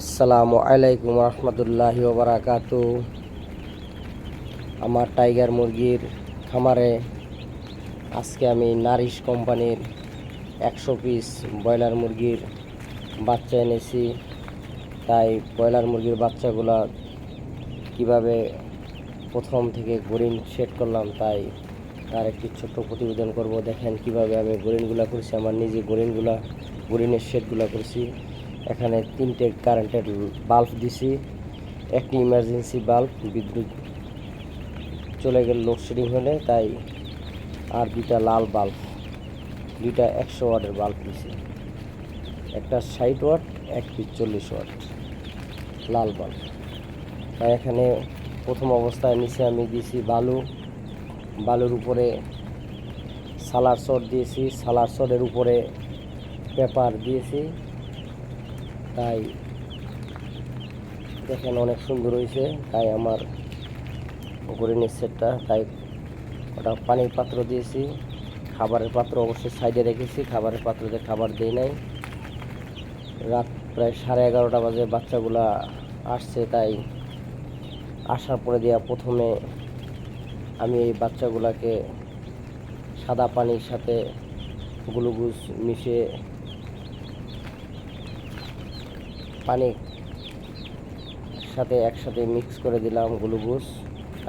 আসসালামু আলাইকুম রহমতুল্লাহ বারাকাতু আমার টাইগার মুরগির খামারে আজকে আমি নারিশ কোম্পানির একশো পিস ব্রয়লার মুরগির বাচ্চা এনেছি। তাই ব্রয়লার মুরগির বাচ্চাগুলো কীভাবে প্রথম থেকে গরিন সেট করলাম, তাই তার একটি ছোট্ট প্রতিবেদন করব। দেখেন কীভাবে আমি গরিনগুলা করছি, আমার নিজে গরিনগুলা, গরিনের শেডগুলা করছি। এখানে তিনটে কারেন্টের বাল্ব দিছি। একটি ইমার্জেন্সি বাল্ব বিদ্যুৎ চলে গেল লোডশেডিং হলে, তাই আর দুইটা লাল বাল্ব দুইটা একশো ওয়াটের বাল্ব দিছি। একটা ষাট ওয়াট একটি চল্লিশ ওয়াট লাল বাল্ব তাই এখানে প্রথম অবস্থায় নিচে আমি দিয়েছি বালু। বালুর উপরে সালার শট দিয়েছি। সালার শটের উপরে পেপার দিয়েছি। তাই দেখেন অনেক সুন্দর হয়েছে, তাই আমার গরিনের সেটটা তাই ওটা পানির পাত্র দিয়েছি। খাবারের পাত্র অবশ্যই সাইডে রেখেছি, খাবারের পাত্রতে খাবার দিই নাই। রাত প্রায় সাড়ে এগারোটা বাজে, বাচ্চাগুলা আসছে, তাই আসার পরে দিয়া প্রথমে আমি এই বাচ্চাগুলাকে সাদা পানির সাথে গ্লুকোজ মিশিয়ে পানি সাথে একসাথে মিক্স করে দিলাম গ্লুকোজ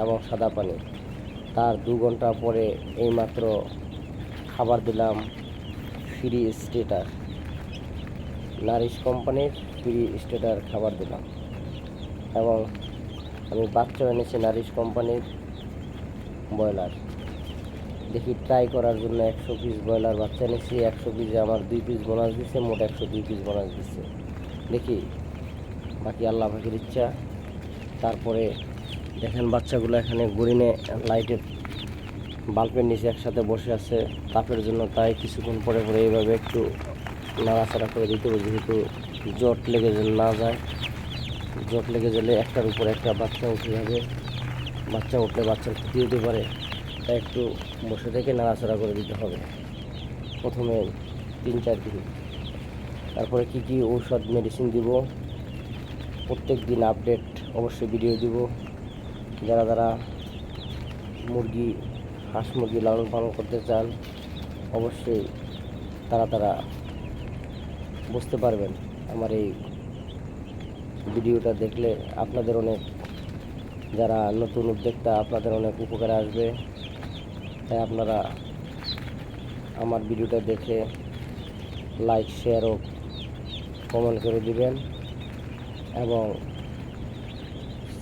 এবং সাদা পানি। তার দু ঘণ্টা পরে এইমাত্র খাবার দিলাম ফ্রি স্টেটার। নারিশ কোম্পানির ফ্রি স্টেটার খাবার দিলাম। এবং আমি বাচ্চা এনেছি নারিশ কোম্পানির ব্রয়লার। দেখি ট্রাই করার জন্য একশো পিস ব্রয়লার বাচ্চা এনেছি, একশো পিসে আমার দুই পিস বোনাস দিচ্ছে মোট একশো দুই পিস বোনাস দিচ্ছে দেখি বাকি আল্লাহ পাখির ইচ্ছা। তারপরে দেখেন বাচ্চাগুলো এখানে গরিনে লাইটের বাল্বের নিচে একসাথে বসে আছে। তাপের জন্য তাই কিছুক্ষণ পরে পরে এইভাবে একটু নাড়াচাড়া করে দিতে হবে, যেহেতু জট লেগে যেন না যায়। জট লেগে গেলে একটার উপরে একটা বাচ্চা উঠে যাবে। বাচ্চা উঠলে বাচ্চার ক্ষতি হতে পারে। তাই একটু বসে থেকে নাড়াচাড়া করে দিতে হবে। প্রথমে তিন চার দিন। তারপরে কি কি ঔষধ মেডিসিন দিব? প্রত্যেক দিন আপডেট অবশ্যই ভিডিও দিব। যারা যারা মুরগি, হাঁস মুরগি লালন পালন করতে চান, অবশ্যই তারা তারা বুঝতে পারবেন আমার এই ভিডিওটা দেখলে আপনাদের অনেক, যারা নতুন উদ্যোক্তা, আপনাদের অনেক উপকারে আসবে। তাই আপনারা আমার ভিডিওটা দেখে লাইক শেয়ার ও কমেন্ট করে দিবেন এবং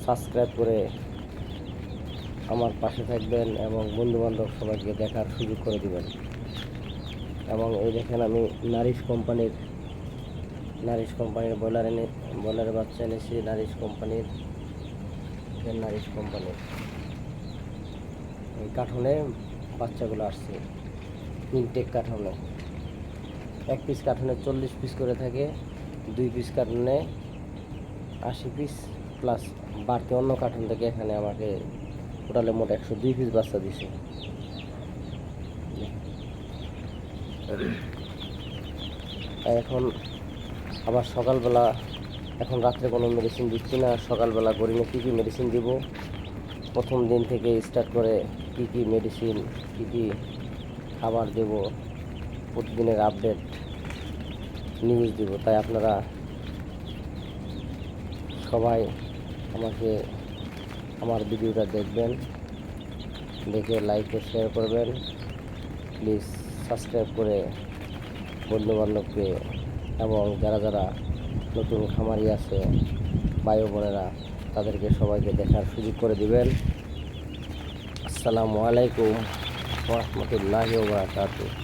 সাবস্ক্রাইব করে আমার পাশে থাকবেন এবং বন্ধুবান্ধব সবাইকে দেখার সুযোগ করে দিবেন। এবং এই দেখেন আমি নারিশ কোম্পানির নারিশ কোম্পানির ব্রয়লার এনে ব্রয়লারের বাচ্চা এনেছি, নারিশ কোম্পানির নারিশ কোম্পানির। এই কাঠনে বাচ্চাগুলো আসছে ইনটেক কাঠনে এক পিস কার্টুনে চল্লিশ পিস করে থাকে, দুই পিস কার্টুনে আশি পিস প্লাস বাড়তি অন্য কার্টুন থেকে এখানে আমাকে টোটালে মোট একশো দুই পিস বাচ্চা দিছে। এখন আবার সকালবেলা, এখন রাত্রে কোনো মেডিসিন দিচ্ছি না, সকালবেলা গরিনে কী কী মেডিসিন দিব? প্রথম দিন থেকে স্টার্ট করে কী কী মেডিসিন কী কী খাবার দেব? প্রতিদিনের আপডেট নিউজ দিব। তাই আপনারা সবাই আমাকে আমার ভিডিওটা দেখবেন, দেখে লাইক শেয়ার করবেন। প্লিজ সাবস্ক্রাইব করে বন্ধুবান্ধবকে এবং যারা যারা নতুন খামারি আছে বায়ু বোনেরা, তাদেরকে সবাইকে দেখার সুযোগ করে দিবেন। আসসালামু আলাইকুম রহমতুল্লাহ বারাকাতুহ।